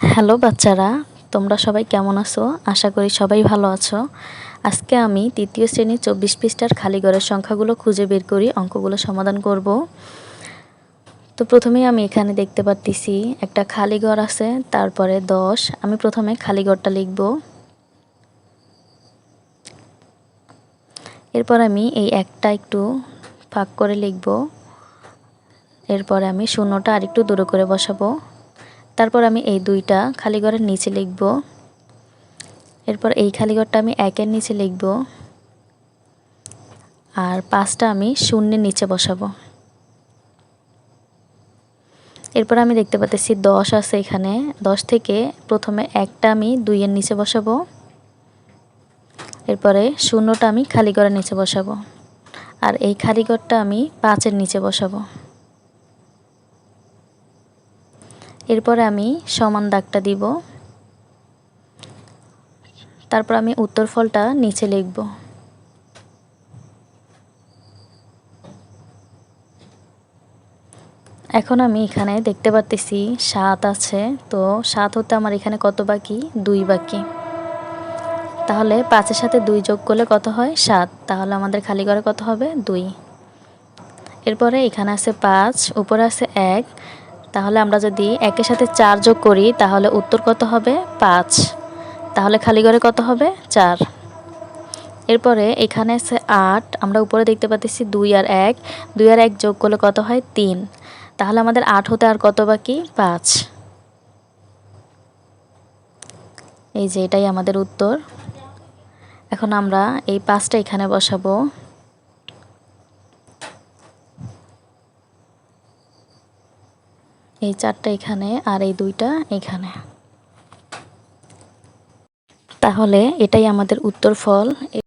Hello বাচ্চারা, তোমরা সবাই কেমন আছো? আশা করি সবাই ভালো আছো। আজকে আমি তৃতীয় শ্রেণির চব্বিশ পৃষ্ঠার খালি ঘরের সংখ্যাগুলো খুঁজে বের করি, অঙ্কগুলো সমাধান করব। তো প্রথমেই আমি এখানে দেখতে পারতেছি, একটা খালি ঘর আছে, তারপরে দশ। আমি প্রথমে খালি ঘরটা লিখব। এরপর আমি এই একটা একটু ফাঁক করে লিখব। এরপরে আমি শূন্যটা আরেকটু দূরে করে বসাবো। তারপর আমি এই দুইটা খালি ঘরের নিচে লিখব। এরপর এই খালি ঘরটা আমি একের নিচে লিখব। আর পাঁচটা আমি শূন্যের নিচে বসাবো। এরপর আমি দেখতে পাচ্ছি দশ আছে এখানে। দশ থেকে প্রথমে একটা আমি দুইয়ের নিচে বসাবো। এরপরে শূন্যটা আমি খালি ঘরের নিচে বসাবো। আর এই খালি ঘরটা আমি পাঁচের নিচে বসাবো। এরপরে আমি সমান দাগটা দিব। তারপর আমি উত্তর ফলটা নিচে লিখব। এখন আমি এখানে দেখতে পারতেছি সাত আছে, তো সাত হতে আমার এখানে কত বাকি? দুই বাকি। তাহলে পাঁচের সাথে দুই যোগ করলে কত হয়? সাত। তাহলে আমাদের খালি ঘরে কত হবে? দুই। এরপরে এখানে আছে পাঁচ, উপরে আছে এক তাহলে আমরা যদি একের সাথে চার যোগ করি, তাহলে উত্তর কত হবে? পাঁচ। তাহলে খালি ঘরে কত হবে? চার। এরপরে এখানে আছে আট, আমরা উপরে দেখতে পাচ্ছি দুই আর এক। দুই আর এক যোগ করলে কত হয়? তিন। তাহলে আমাদের আট হতে আর কত বাকি? পাঁচ। এই যে এটাই আমাদের উত্তর। এখন আমরা এই পাঁচটা এখানে বসাবো। এই চারটা এখানে আর এই দুইটা এখানে। তাহলে এটাই আমাদের উত্তর ফল।